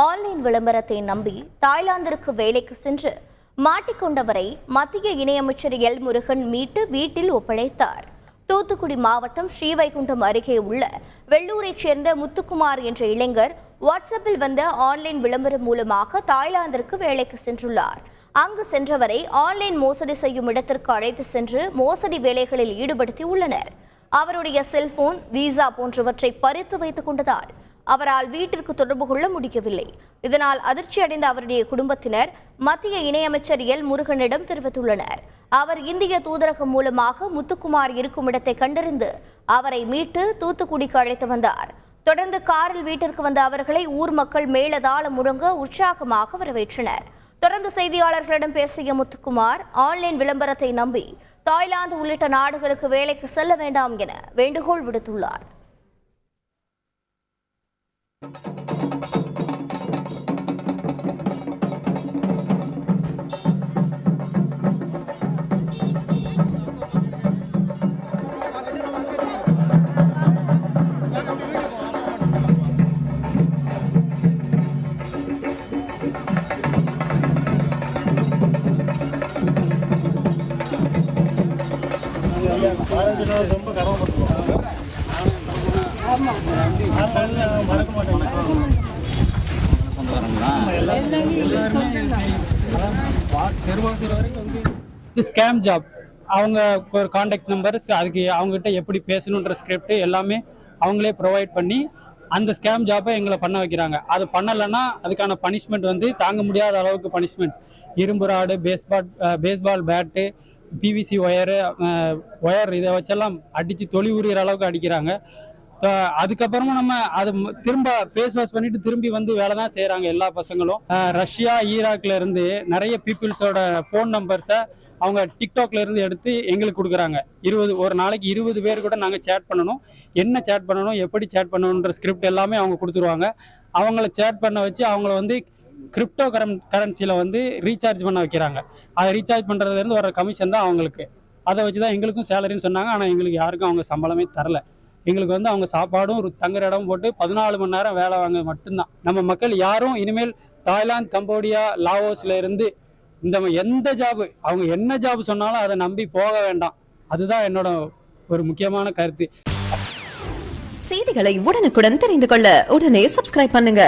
Online விளம்பரத்தை நம்பி தாய்லாந்திற்கு வேலைக்கு சென்று மாட்டிக்கொண்டவரை மத்திய இணையமைச்சர் எல் முருகன் மீட்டு வீட்டில் ஒப்படைத்தார். தூத்துக்குடி மாவட்டம் ஸ்ரீவைகுண்டம் அருகே உள்ள வெள்ளூரைச் சேர்ந்த முத்துக்குமார் என்ற இளைஞர் வாட்ஸ்அப்பில் வந்த ஆன்லைன் விளம்பரம் மூலமாக தாய்லாந்திற்கு வேலைக்கு சென்றுள்ளார். அங்கு சென்றவரை ஆன்லைன் மோசடி செய்யும் இடத்திற்கு அழைத்து சென்று மோசடி வேலைகளில் ஈடுபடுத்தி உள்ளனர். அவருடைய செல்போன் விசா போன்றவற்றை பறித்து வைத்துக் கொண்டதால் அவரால் வீட்டிற்கு தொடர்பு கொள்ள முடியவில்லை. இதனால் அதிர்ச்சி அடைந்த அவருடைய குடும்பத்தினர் மத்திய இணையமைச்சர் எல். முருகனிடம் தெரிவித்துள்ளனர். அவர் இந்திய தூதரகம் மூலமாக முத்துக்குமார் இருக்கும் இடத்தை கண்டறிந்து அவரை மீட்டு தூத்துக்குடிக்கு அழைத்து வந்தார். தொடர்ந்து காரில் வீட்டிற்கு வந்த அவர்களை ஊர் மக்கள் மேலதாளம் முழங்க உற்சாகமாக வரவேற்றனர். தொடர்ந்து செய்தியாளர்களிடம் பேசிய முத்துக்குமார் ஆன்லைன் விளம்பரத்தை நம்பி தாய்லாந்து உள்ளிட்ட நாடுகளுக்கு வேலைக்கு செல்ல வேண்டாம் என வேண்டுகோள் விடுத்துள்ளார். ரொம்ப கடமைப்பட்டுருக்கோம் மறக்க மாட்டேன் இது ஸ்கேம் ஜாப் அவங்க ஒரு காண்டாக்ட் நம்பர்ஸ் அதுக்கு அவங்ககிட்ட எப்படி பேசணுன்ற ஸ்கிரிப்ட் எல்லாமே அவங்களே ப்ரொவைட் பண்ணி அந்த ஸ்கேம் ஜாப்பை எங்களை பண்ண வைக்கிறாங்க. அது பண்ணலைன்னா அதுக்கான பனிஷ்மெண்ட் வந்து தாங்க முடியாத அளவுக்கு பனிஷ்மெண்ட்ஸ் இரும்பு rod baseball baseball bat PVC wire wire இதை வச்செல்லாம் அடித்து தொழி உரிகிற அளவுக்கு அடிக்கிறாங்க. அதுக்கப்புறமா நம்ம அது திரும்ப ஃபேஸ் வாஷ் பண்ணிட்டு திரும்பி வந்து வேலை தான் செய்கிறாங்க எல்லா பசங்களும். ரஷ்யா ஈராக்ல இருந்து நிறைய பீப்புள்ஸோட ஃபோன் நம்பர்ஸை அவங்க டிக்டாக்ல இருந்து எடுத்து எங்களுக்கு கொடுக்குறாங்க. இருபது ஒரு நாளைக்கு இருபது பேர் கூட நாங்கள் சேட் பண்ணணும். என்ன சேட் பண்ணணும் எப்படி சேட் பண்ணணுன்ற ஸ்கிரிப்ட் எல்லாமே அவங்க கொடுத்துருவாங்க. அவங்கள சேட் பண்ண வச்சு அவங்கள வந்து கிரிப்டோ கரம் கரன்சியில் வந்து ரீசார்ஜ் பண்ண வைக்கிறாங்க. அதை ரீசார்ஜ் பண்ணுறதுலேருந்து வர கமிஷன் தான் அவங்களுக்கு. அதை வச்சு தான் எங்களுக்கும் சேலரின்னு சொன்னாங்க. ஆனால் எங்களுக்கு யாருக்கும் அவங்க சம்பளமே தரல. எங்களுக்கு வந்து அவங்க சாப்பாடும் ஒரு தங்குற இடம் போட்டு பதினாலு மணி நேரம் வேலை வாங்க மட்டும்தான். நம்ம மக்கள் யாரும் இனிமேல் தாய்லாந்து கம்போடியா லாவோஸ்ல இருந்து இந்த எந்த ஜாபு அவங்க என்ன ஜாப் சொன்னாலும் அதை நம்பி போக வேண்டாம். அதுதான் என்னோட ஒரு முக்கியமான கருத்து. செய்திகளை உடனுக்குடன் தெரிந்து கொள்ள உடனே சப்ஸ்கிரைப் பண்ணுங்க.